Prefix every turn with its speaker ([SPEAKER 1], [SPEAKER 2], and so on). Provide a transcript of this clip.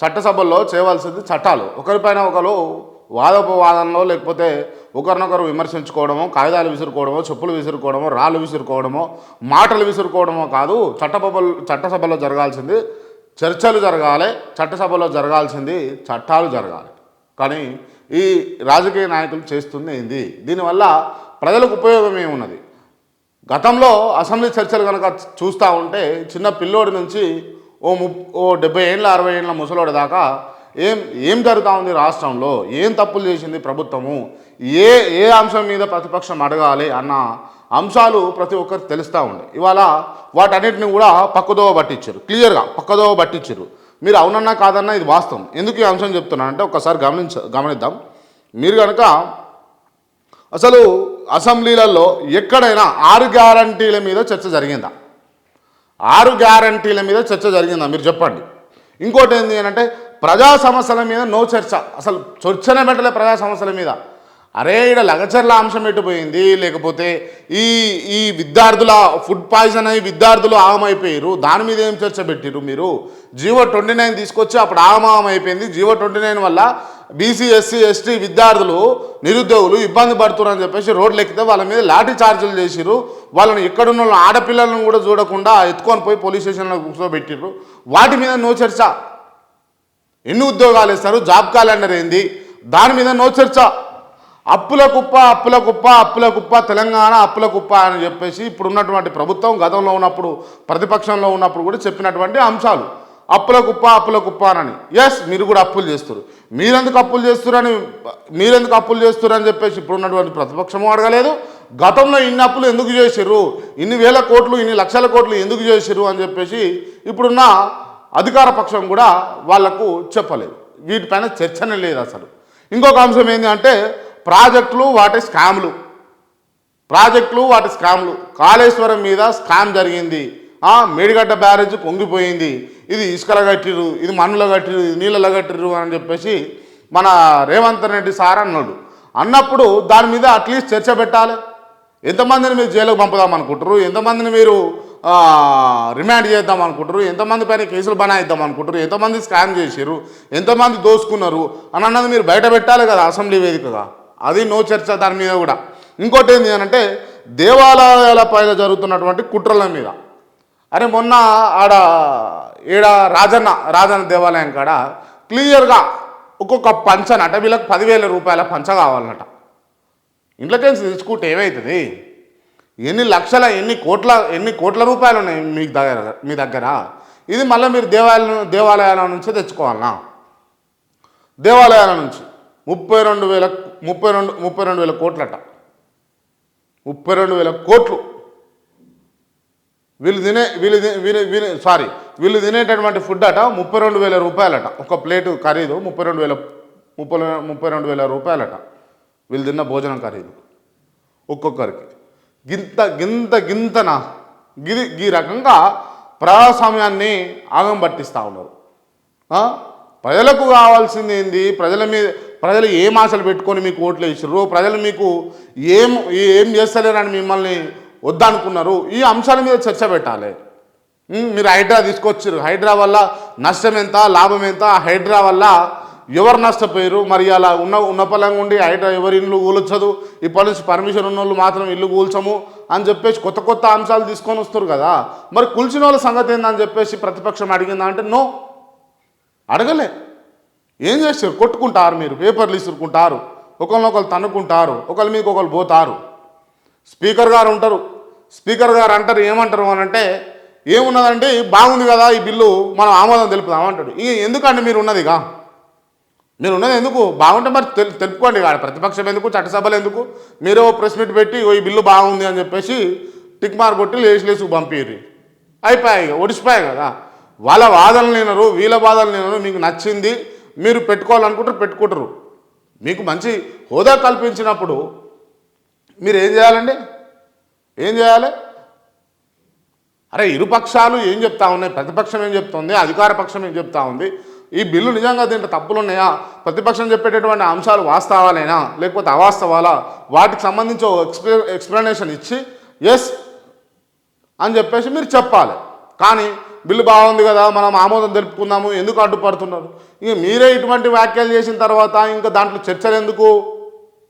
[SPEAKER 1] చట్టసభల్లో చేయవలసింది చట్టాలు. ఒకరిపైన ఒకరు వాదోపవాదంలో లేకపోతే ఒకరినొకరు విమర్శించుకోవడమో కాగితాలు విసురుకోవడమో చెప్పులు విసురుకోవడమో రాళ్ళు విసురుకోవడమో మాటలు విసురుకోవడమో కాదు చట్టసభలు చట్టసభలో జరగాల్సింది చర్చలు జరగాలి చట్టసభలో జరగాల్సింది చట్టాలు జరగాలి. కానీ ఈ రాజకీయ నాయకులు చేస్తుంది ఏంది? దీనివల్ల ప్రజలకు ఉపయోగం ఏమున్నది? గతంలో అసెంబ్లీ చర్చలు కనుక చూస్తూ ఉంటే చిన్న పిల్లోడి నుంచి ఓ ము ఓ డెబ్బై ఏళ్ళ అరవై ఏళ్ళ ముసలోడి దాకా ఏం ఏం జరుగుతూ ఉంది రాష్ట్రంలో? ఏం తప్పులు చేసింది ప్రభుత్వము? ఏ ఏ అంశం మీద ప్రతిపక్షం అడగాలి అన్న అంశాలు ప్రతి ఒక్కరు తెలుస్తూ ఉండే. ఇవాళ వాటన్నిటిని కూడా పక్కదోవ పట్టించారు. క్లియర్గా పక్కదోవ పట్టించారు. మీరు అవునన్నా కాదన్నా ఇది వాస్తవం. ఎందుకు ఈ అంశం చెప్తున్నానంటే ఒకసారి గమనించ గమనిద్దాం. మీరు కనుక అసలు అసెంబ్లీలలో ఎక్కడైనా ఆరు గ్యారంటీల మీద చర్చ జరిగిందా? ఆరు గ్యారంటీల మీద చర్చ జరిగిందా మీరు చెప్పండి. ఇంకోటి ఏంటి అని అంటే ప్రజా సమస్యల మీద నో చర్చ. అసలు చర్చనే పెట్టలే ప్రజా సమస్యల మీద. అరే ఇక్కడ లగచర్ల అంశం ఎట్టుపోయింది లేకపోతే ఈ ఈ విద్యార్థుల ఫుడ్ పాయిజన్ అయ్యి విద్యార్థులు ఆగమైపోయారు దాని మీద ఏం చర్చ పెట్టిరు మీరు? జీవో ట్వంటీ నైన్ తీసుకొచ్చి అప్పుడు ఆగమాగం అయిపోయింది జీవో ట్వంటీ నైన్ వల్ల బీసీ ఎస్సీ ఎస్టీ విద్యార్థులు నిరుద్యోగులు ఇబ్బంది పడుతున్నారని చెప్పేసి రోడ్లు ఎక్కితే వాళ్ళ మీద లాఠీ చార్జీలు చేసిరు వాళ్ళని ఎక్కడున్న ఆడపిల్లలను కూడా చూడకుండా ఎత్తుకొని పోయి పోలీస్ స్టేషన్లో కూర్చోబెట్టిర్రు. వాటి మీద నో చర్చ. ఎన్ని ఉద్యోగాలు ఇస్తారు జాబ్ క్యాలెండర్ ఏంది? దాని మీద నో చర్చ. అప్పుల కుప్ప అప్పుల కుప్ప అప్పుల కుప్ప తెలంగాణ అప్పుల కుప్ప అని చెప్పేసి ఇప్పుడు ఉన్నటువంటి ప్రభుత్వం గతంలో ఉన్నప్పుడు ప్రతిపక్షంలో ఉన్నప్పుడు కూడా చెప్పినటువంటి అంశాలు. అప్పుల కుప్ప అప్పుల కుప్ప అని ఎస్ మీరు కూడా అప్పులు చేస్తారు మీరెందుకు అప్పులు చేస్తారని మీరెందుకు అప్పులు చేస్తారని చెప్పేసి ఇప్పుడు ఉన్నటువంటి ప్రతిపక్షము అడగలేదు. గతంలో ఇన్ని అప్పులు ఎందుకు చేశారు ఇన్ని వేల కోట్లు ఇన్ని లక్షల కోట్లు ఎందుకు చేశారు అని చెప్పేసి ఇప్పుడున్న అధికార పక్షం కూడా వాళ్ళకు చెప్పలేదు. వీటిపైన చర్చనే లేదు అసలు. ఇంకొక అంశం ఏంటి అంటే ప్రాజెక్టులు వాటి స్కామ్లు. ప్రాజెక్టులు వాటి స్కామ్లు. కాళేశ్వరం మీద స్కామ్ జరిగింది. ఆ, మేడిగడ్డ బ్యారేజ్ పొంగిపోయింది ఇది ఇసుకల కట్టిరు ఇది మన్నులో కట్టిరు ఇది నీళ్ళలో కట్టిరు అని చెప్పేసి మన రేవంత్ రెడ్డి సార్ అన్నాడు. అన్నప్పుడు దాని మీద అట్లీస్ట్ చర్చ పెట్టాలి. ఎంతమందిని మీరు జైలుకు పంపుదాం అనుకుంటారు ఎంతమందిని మీరు రిమాండ్ చేద్దాం అనుకుంటారు ఎంతమంది పైన కేసులు బనాయిద్దాం అనుకుంటారు ఎంతమంది స్కామ్ చేశారు ఎంతమంది దోసుకున్నారు? అని అన్నది మీరు బయట పెట్టాలి కదా అసెంబ్లీ వేదికగా. అది నో చర్చ దాని మీద కూడా. ఇంకోటి ఏంటి అని అంటే దేవాలయాల పైన జరుగుతున్నటువంటి కుట్రల మీద. అరే మొన్న ఆడ ఈడ రాజన్న రాజన్న దేవాలయం కాడ క్లియర్గా ఒక్కొక్క పంచన అంటే వీళ్ళకి పదివేల రూపాయల పంచ కావాలన్నట ఇంట్లోకేసి తీసుకుంటే ఏమవుతుంది ఎన్ని లక్షల ఎన్ని కోట్ల ఎన్ని కోట్ల రూపాయలు ఉన్నాయి మీ దగ్గర మీ దగ్గర? ఇది మళ్ళీ మీరు దేవాలయం దేవాలయాల నుంచి తెచ్చుకోవాలనా దేవాలయాల నుంచి ముప్పై రెండు వేల ముప్పై రెండు ముప్పై రెండు వేల కోట్లట. ముప్పై రెండు వేల కోట్లు. వీళ్ళు తినే వీళ్ళు వీళ్ళు వీళ్ళు సారీ వీళ్ళు తినేటటువంటి ఫుడ్ అట ముప్పై రెండు వేల రూపాయలట. ఒక ప్లేటు ఖరీదు ముప్పై రెండు వేల ముప్పై ముప్పై రెండు వేల రూపాయలట. వీళ్ళు తిన్న భోజనం ఖరీదు ఒక్కొక్కరికి. గింత గింత గింతన గిది ఈ రకంగా ప్రజాస్వామ్యాన్ని ఆగం పట్టిస్తూ ఉన్నారు. ప్రజలకు కావాల్సింది ఏంది? ప్రజల మీద ప్రజలు ఏం ఆశలు పెట్టుకొని మీకు ఓట్లు వేసారు ప్రజలు మీకు ఏం ఏం చేస్తలేరని మిమ్మల్ని వద్దనుకున్నారు. ఈ అంశాల మీద చర్చ పెట్టాలి. మీరు హైడ్రా తీసుకొచ్చారు హైడ్రా వల్ల నష్టం ఎంత లాభం ఎంత? హైడ్రా వల్ల ఎవరు నష్టపోయారు మరి అలా ఉన్న ఉన్న పొలంగా ఉండి హైడ్రా ఎవరి ఇల్లు కూల్చదు? ఇప్పటి నుంచి పర్మిషన్ ఉన్న వాళ్ళు మాత్రం ఇల్లు కూల్చము అని చెప్పేసి కొత్త కొత్త అంశాలు తీసుకొని వస్తారు కదా. మరి కూల్చిన వాళ్ళ సంగతి ఏందని చెప్పేసి ప్రతిపక్షం అడిగిందా అంటే నో. అడగలే. ఏం చేస్తారు? కొట్టుకుంటారు మీరు. పేపర్లు ఇసురుకుంటారు. ఒకరినొకరు తన్నుకుంటారు. ఒకరి మీకు ఒకరు పోతారు. స్పీకర్ గారు ఉంటారు. స్పీకర్ గారు అంటారు ఏమంటారు అని అంటే ఏమున్నదంటే బాగుంది కదా ఈ బిల్లు మనం ఆమోదం తెలుపుదాం అంటాడు. ఇక ఎందుకండి మీరు ఉన్నదిగా మీరు ఉన్నది ఎందుకు? బాగుంటే మరి తెలు తెలుపుకోండి కాదు ప్రతిపక్షం ఎందుకు? చట్టసభలు ఎందుకు? మీరు ప్రెస్ మీట్ పెట్టి "ఓ, ఈ బిల్లు బాగుంది అని చెప్పేసి టిక్ మార్ కొట్టి లేచి లేచి పంపిర్రి. అయిపోయాయి ఇక ఒడిసిపోయాయి కదా. వాళ్ళ వాదనలు వినరు వీళ్ళ బాధలు వినరు మీకు నచ్చింది మీరు పెట్టుకోవాలనుకుంటారు పెట్టుకుంటారు. మీకు మంచి హోదా కల్పించినప్పుడు మీరు ఏం చేయాలండి? ఏం చేయాలి? అరే ఇరుపక్షాలు ఏం చెప్తా ఉన్నాయి? ప్రతిపక్షం ఏం చెప్తుంది? అధికార పక్షం ఏం చెప్తా ఉంది? ఈ బిల్లు నిజంగా దీంట్లో తప్పులు ఉన్నాయా ప్రతిపక్షం చెప్పేటటువంటి అంశాలు వాస్తవాలేనా? లేకపోతే అవాస్తవాలా? వాటికి సంబంధించి ఒక ఎక్స్ప్లె ఎక్స్ప్లెనేషన్ ఇచ్చి ఎస్ అని చెప్పేసి మీరు చెప్పాలి. కానీ బిల్లు బాగుంది కదా మనం ఆమోదం తెలుపుకుందాము ఎందుకు అడ్డుపడుతున్నారు? ఇక మీరే ఇటువంటి వ్యాఖ్యలు చేసిన తర్వాత ఇంకా దాంట్లో చర్చలు ఎందుకు?